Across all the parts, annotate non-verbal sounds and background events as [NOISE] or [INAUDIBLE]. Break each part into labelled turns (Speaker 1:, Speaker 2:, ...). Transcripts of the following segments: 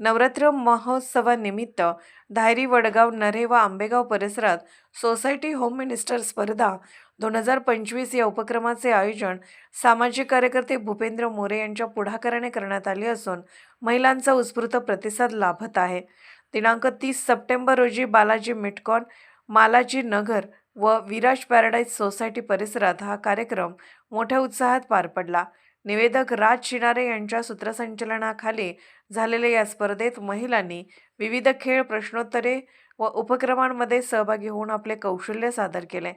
Speaker 1: नवरात्र महोत्सवानिमित्त धायरी वडगाव नरे व आंबेगाव परिसरात सोसायटी होम मिनिस्टर स्पर्धा दोन हजार पंचवीस या उपक्रमाचे आयोजन सामाजिक कार्यकर्ते भूपेंद्र मोरे यांच्या पुढाकाराने करण्यात आले असून महिलांचा उत्स्फूर्त प्रतिसाद लाभत आहे. दिनांक तीस सप्टेंबर रोजी बालाजी मिटकॉन मालाजी नगर व विराज पॅराडाईज सोसायटी परिसरात हा कार्यक्रम मोठ्या उत्साहात पार पडला. निवेदक राज शिनारे यांच्या सूत्रसंचलनाखाली झालेल्या या स्पर्धेत महिलांनी विविध खेळ प्रश्नोत्तरे व उपक्रमांमध्ये सहभागी होऊन आपले कौशल्य सादर केले.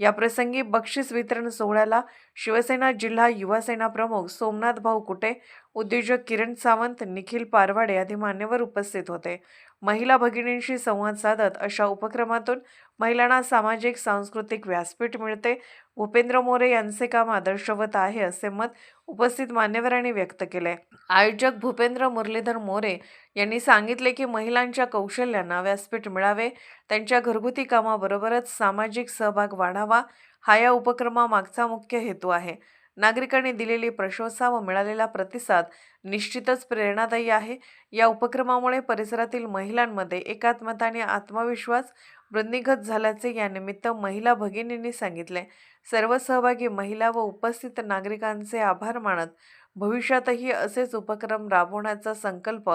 Speaker 1: याप्रसंगी बक्षीस वितरण सोहळ्याला शिवसेना जिल्हा युवासेना प्रमुख सोमनाथ भाऊ कुटे उद्योजक किरण सावंत निखिल पारवाडे आदी मान्यवर उपस्थित होते. महिला भगिनींशी संवाद साधत अशा उपक्रमातून महिलांना सामाजिक सांस्कृतिक व्यासपीठ मिळते. भूपेंद्र मोरे यांचे काम आदर्शवत आहे असे मत उपस्थित मान्यवरांनी व्यक्त केले. आयोजक भूपेंद्र मुरलीधर मोरे यांनी सांगितले की महिलांच्या कौशल्यांना व्यासपीठ मिळावे. त्यांच्या घरगुती कामाबरोबरच सामाजिक सहभाग वाढावा. हा या उपक्रमामागचा मुख्य हेतू आहे. नागरिकांनी दिलेली प्रशंसा व मिळालेला प्रतिसाद निश्चितच प्रेरणादायी आहे. या उपक्रमामुळे परिसरातील महिलांमध्ये एकात्मता आणि आत्मविश्वास वृद्धिंगत झाल्याचे यानिमित्त महिला भगिनींनी सांगितले. सर्व सहभागी महिला व उपस्थित नागरिकांचे आभार मानत भविष्यातही असेच उपक्रम राबवण्याचा संकल्प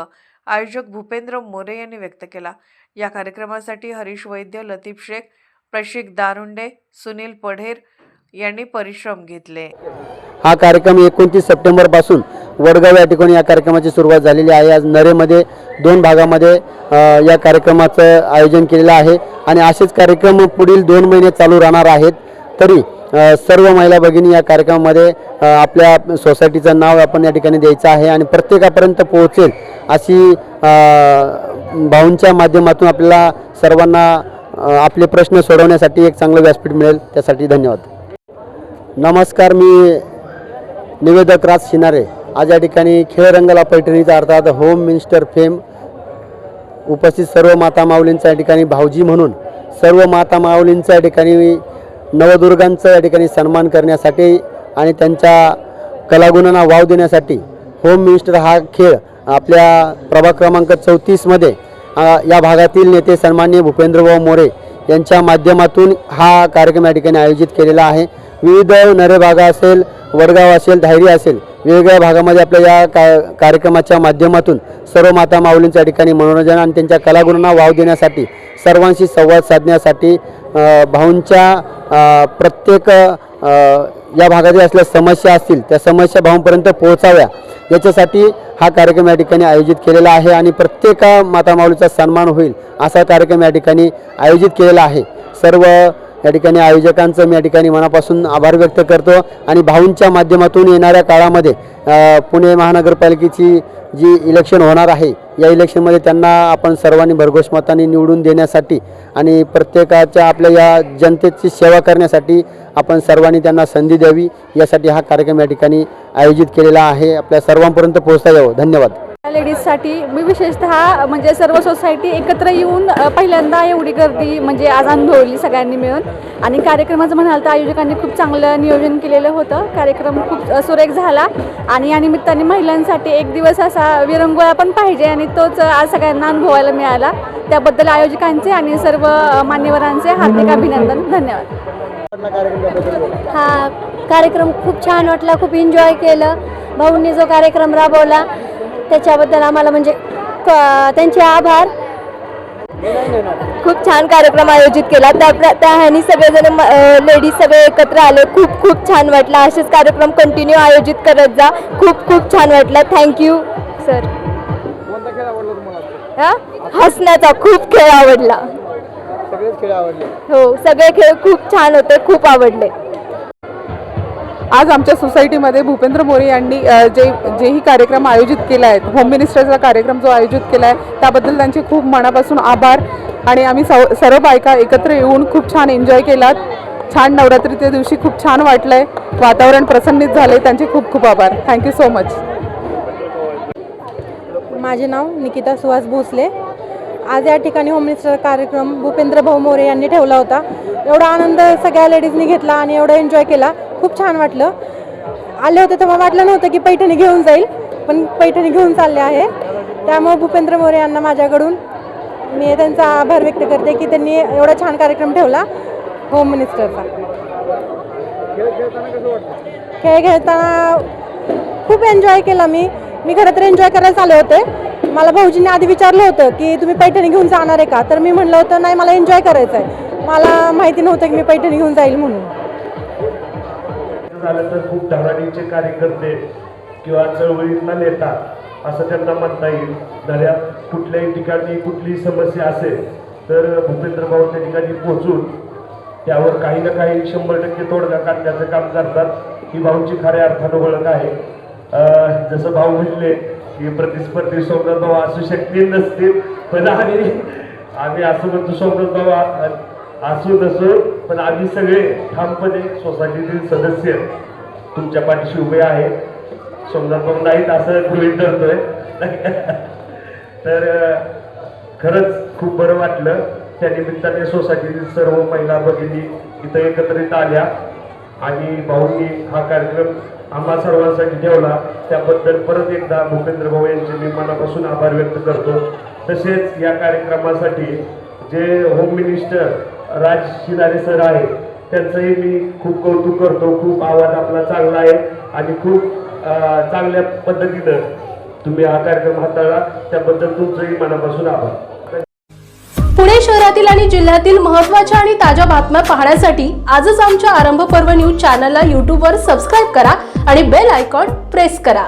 Speaker 1: आयोजक भूपेंद्र मोरे यांनी व्यक्त केला. या कार्यक्रमासाठी हरीश वैद्य लतीफ शेख प्रशिक दारुंडे सुनील पढेर यांनी परिश्रम घेतले.
Speaker 2: हा कार्यक्रम एकोणतीस सप्टेंबरपासून वडगाव या ठिकाणी या कार्यक्रमाची सुरुवात झालेली आहे. आज नरेमध्ये दोन भागामध्ये या कार्यक्रमाचं आयोजन केलेलं आहे. आणि असेच कार्यक्रम पुढील दोन महिने चालू राहणार आहेत. तरी सर्व महिला भगिनी या कार्यक्रमामध्ये आपल्या सोसायटीचं नाव आपण या ठिकाणी द्यायचं आहे. आणि प्रत्येकापर्यंत पोहोचेल अशी भाऊंच्या माध्यमातून आपल्याला सर्वांना आपले प्रश्न सोडवण्यासाठी एक चांगलं व्यासपीठ मिळेल. त्यासाठी धन्यवाद. नमस्कार मी निवेदक राज शिनारे. आज या ठिकाणी खेळ रंगला पैठणीचा अर्थात होम मिनिस्टर फेम उपस्थित सर्व माता माऊलींचा या ठिकाणी भाऊजी म्हणून सर्व माता माऊलींचा या ठिकाणी नवदुर्गांचा या ठिकाणी सन्मान करण्यासाठी आणि त्यांच्या कलागुणांना वाव देण्यासाठी होम मिनिस्टर हा खेळ आपल्या प्रभाग क्रमांक चौतीसमध्ये या भागातील नेते सन्माननीय भूपेंद्रभाऊ मोरे यांच्या माध्यमातून हा कार्यक्रम या ठिकाणी आयोजित केलेला आहे. विविध नरे भागा असेल वडगाव असेल धायरी असेल वेगवेगळ्या भागामध्ये आपल्या या का कार्यक्रमाच्या माध्यमातून सर्व माता माऊलींच्या ठिकाणी मनोरंजन आणि त्यांच्या कलागुणांना वाव देण्यासाठी सर्वांशी संवाद साधण्यासाठी भाऊंच्या प्रत्येक या भागातील असल्या समस्या असतील त्या समस्या भाऊंपर्यंत पोहोचाव्या. याच्यासाठी हा कार्यक्रम या ठिकाणी आयोजित केलेला आहे आणि प्रत्येक माता माऊलीचा सन्मान होईल असा कार्यक्रम या ठिकाणी आयोजित केलेला आहे. सर्व या ठिकाणी आयोजकांचं मी या ठिकाणी मनापासून आभार व्यक्त करतो आणि भाऊंच्या माध्यमातून येणाऱ्या काळामध्ये पुणे महानगरपालिकेची जी इलेक्शन होणार आहे या इलेक्शनमध्ये त्यांना आपण सर्वांनी भरघोस मताने निवडून देण्यासाठी आणि प्रत्येकाच्या आपल्या या जनतेची सेवा करण्यासाठी आपण सर्वांनी त्यांना संधी द्यावी यासाठी हा कार्यक्रम या ठिकाणी आयोजित केलेला आहे. आपल्या सर्वांपर्यंत पोहोचता यावं. धन्यवाद.
Speaker 3: लेडीजसाठी मी विशेषतः म्हणजे सर्व सोसायटी एकत्र येऊन पहिल्यांदा एवढी गर्दी म्हणजे आज अनुभवली सगळ्यांनी मिळून. आणि कार्यक्रमाचं म्हणाल तर आयोजकांनी खूप चांगलं नियोजन केलेलं होतं. कार्यक्रम खूप सुरेख झाला. आणि या निमित्ताने महिलांसाठी एक दिवस असा विरंगुळा पण पाहिजे आणि तोच आज सगळ्यांना अनुभवायला मिळाला. त्याबद्दल आयोजकांचे आणि सर्व मान्यवरांचे हार्दिक अभिनंदन. धन्यवाद.
Speaker 4: हा कार्यक्रम खूप छान वाटला खूप एन्जॉय केलं. भाऊंनी जो कार्यक्रम राबवला त्याच्याबद्दल आम्हाला म्हणजे त्यांचे आभार. खूप छान कार्यक्रम आयोजित केला. त्या त्या ह्यानी सगळेजण लेडीज सगळे एकत्र आले. खूप खूप छान वाटलं. असेच कार्यक्रम कंटिन्यू आयोजित करत जा. खूप खूप छान वाटलं. Thank you sir? हसण्याचा खूप खेळ आवडला. हो सगळे खेळ खूप छान होते. खूप आवडले.
Speaker 5: आज आमच्या सोसायटीमध्ये भूपेंद्र मोरे यांनी जे जेही कार्यक्रम आयोजित केला आहे होम मिनिस्टरचा कार्यक्रम जो आयोजित केला आहे त्याबद्दल त्यांचे खूप मनापासून आभार. आणि आम्ही सव सर्व बायका एकत्र येऊन खूप छान एन्जॉय केलात. छान नवरात्रीच्या दिवशी खूप छान वाटलं आहे वातावरण प्रसन्नित झाले त्यांचे खूप खूप आभार. थँक्यू सो मच
Speaker 6: माझे नाव निकिता सुहास भोसले. आज या ठिकाणी होम मिनिस्टर कार्यक्रम भूपेंद्र भाऊ मोरे यांनी ठेवला होता. एवढा आनंद सगळ्या लेडीजनी घेतला आणि एवढा एन्जॉय केला. खूप छान वाटलं. आले होते तेव्हा वाटलं नव्हतं की पैठणी घेऊन जाईल पण पैठणी घेऊन चालले आहे. त्यामुळे भूपेंद्र मोरे यांना माझ्याकडून मी त्यांचा आभार व्यक्त करते की त्यांनी एवढा छान कार्यक्रम ठेवला. होम मिनिस्टरचा खेळ खेळताना खूप एन्जॉय केला मी. मी खरं तर एन्जॉय करायला आले होते. मला भाऊजींनी आधी विचारलं होतं की तुम्ही पैठणी घेऊन जाणार आहे का? तर मी म्हणलं होतं नाही मला एन्जॉय करायचं आहे मला माहिती नव्हतं की मी पैठणी घेऊन जाईल म्हणून.
Speaker 7: झालं तर खूप धडाडीचे कार्यकर्ते किंवा चळवळीतला नेता असं त्यांना म्हणता येईल. दर्यात कुठल्याही ठिकाणी कुठलीही समस्या असेल तर भूपेंद्र भाऊ त्या ठिकाणी पोहोचून त्यावर काही ना काही शंभर टक्के तोडगा काढण्याचं काम करतात. ही भाऊची खऱ्या अर्थानं ओळख आहे. जसं भाऊ म्हणले की प्रतिस्पर्धी सोमनाथ भाऊ असू शकतील नसतील पण आम्ही आम्ही असं म्हणतो सोमनाथ भाऊ असू नसू पण आम्ही सगळे ठामपणे सोसायटीतील सदस्य तुमच्या पाठीशी उभे आहे. सोमनाथ नाहीत असं गृहित धरतोय. [LAUGHS] तर खरंच खूप बरं वाटलं. त्या निमित्ताने सोसायटीतील सर्व महिला भगिनी इथं एकत्रित आल्या आणि भाऊंनी हा कार्यक्रम आम्हा सर्वांसाठी ठेवला. त्याबद्दल परत एकदा भूपेंद्र भाऊ यांचे मी मनापासून आभार व्यक्त करतो. तसेच या कार्यक्रमासाठी जे home minister Raj Shinare sir आहेत त्यांचंही मी खूप कौतुक करतो. खूप आवाज आपला चांगला आहे आणि खूप चांगल्या पद्धतीनं तुम्ही हा कार्यक्रम हाताळला. त्याबद्दल तुमचंही मनापासून आभार.
Speaker 8: पुणे शहरातील आणि जिल्ह्यातील महत्त्वाच्या आणि ताज्या बातम्या पाहण्यासाठी आजच आमच्या आरंभ पर्व न्यूज चॅनलला यूट्यूबवर सबस्क्राईब करा आणि बेल आयकॉन प्रेस करा.